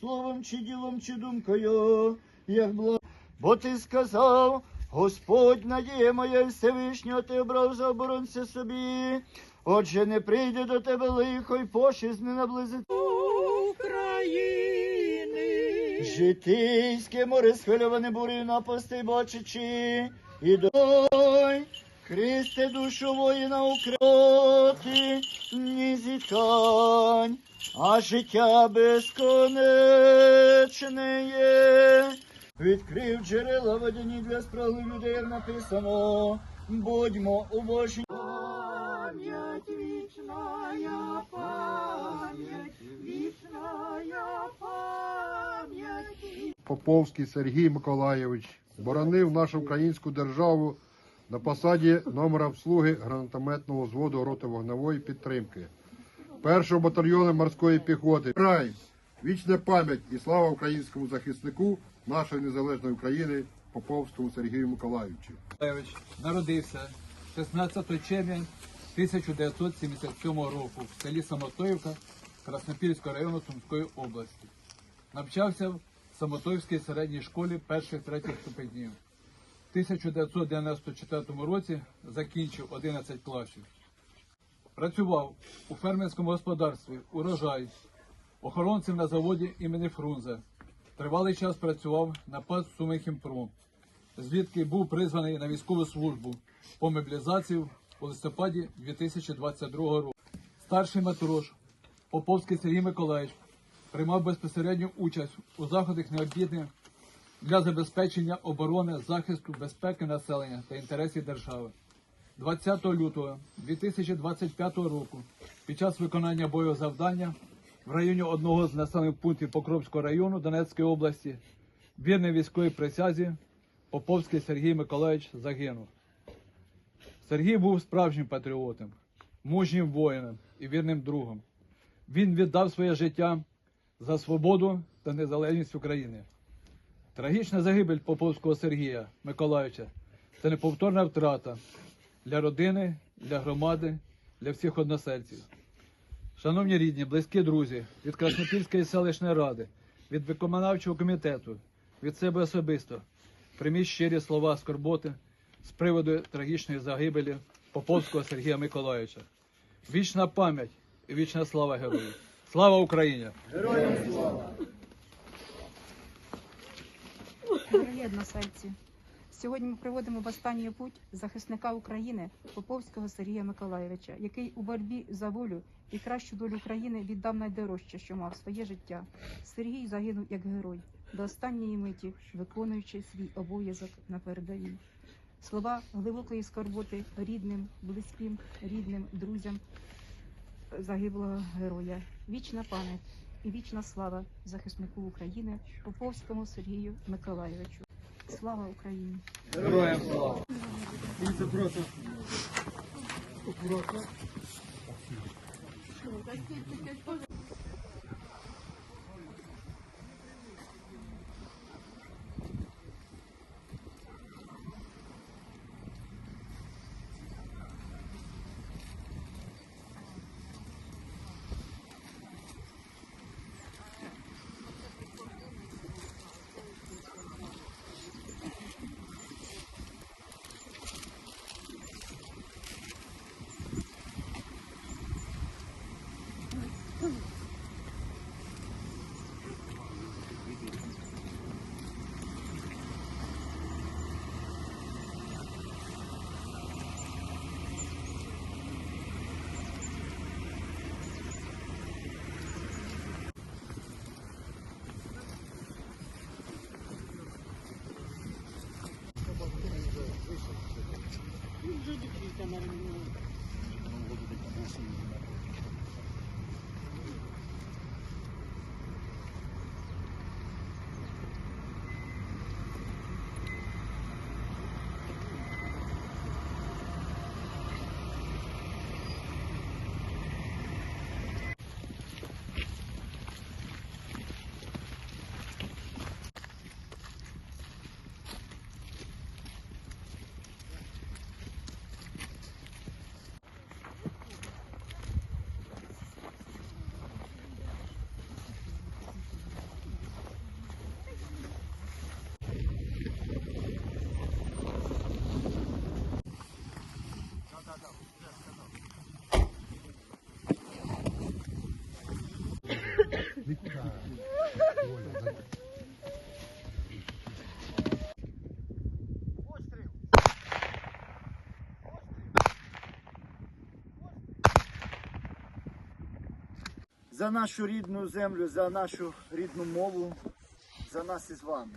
Словом чи ділом, чи думкою, як благо. Бо ти сказав, Господь надія моя Всевишнього, ти обрав за оборонця собі. Отже, не прийде до тебе лихо й пошість не наблизить. України. Житейське море схвильоване бурею напасти бачачи, і дой, Христе, душу воїна укроти, ні зітхань, а життя безконечне є. Відкрив джерела водяні для спраглих людей, як написано, будьмо убожні. Пам'ять вічная, пам'ять вічная, пам'ять. Поповський Сергій Миколайович боронив нашу українську державу на посаді номера обслуги гранатометного взводу роти вогневої підтримки першого батальйону морської піхоти. Край, вічна пам'ять і слава українському захиснику нашої незалежної України Поповському Сергію. Миколайович народився 16 червня 1977 року в селі Самотоївка Краснопільського району Сумської області. Навчався в Самотоївській середній школі перших третіх ступенів. В 1994 році закінчив 11 класів. Працював у фермерському господарстві урожай, охоронцем на заводі імені Фрунзе. Тривалий час працював на ПАД Сумихімпром звідки був призваний на військову службу по мобілізації у листопаді 2022 року. Старший матрош Поповський Сергій Миколаївич приймав безпосередню участь у заходах необхідних для забезпечення оборони, захисту, безпеки населення та інтересів держави. 20 лютого 2025 року під час виконання бойового завдання в районі одного з населених пунктів Покровського району Донецької області вірний військовій присязі Поповський Сергій Миколаївич загинув. Сергій був справжнім патріотом, мужнім воїном і вірним другом. Він віддав своє життя за свободу та незалежність України. Трагічна загибель Поповського Сергія Миколаївича це неповторна втрата для родини, для громади, для всіх односельців. Шановні рідні, близькі друзі, від Краснопільської селищної ради, від виконавчого комітету, від себе особисто, прийміть щирі слова скорботи з приводу трагічної загибелі Поповського Сергія Миколаївича. Вічна пам'ять і вічна слава герою. Слава Україні! Дорогі односельці, сьогодні ми приводимо в останній путь захисника України Поповського Сергія Миколаєвича, який у боротьбі за волю і кращу долю України віддав найдорожче, що мав своє життя. Сергій загинув як герой до останньої миті, виконуючи свій обов'язок на передовій. Слова глибокої скорботи рідним, близьким, рідним, друзям загиблого героя. Вічна пам'ять і вічна слава захиснику України Поповському Сергію Миколаєвичу. Слава Україні! Героям слава! Аккуратно. Thank you. За нашу рідну землю, за нашу рідну мову, за нас із вами.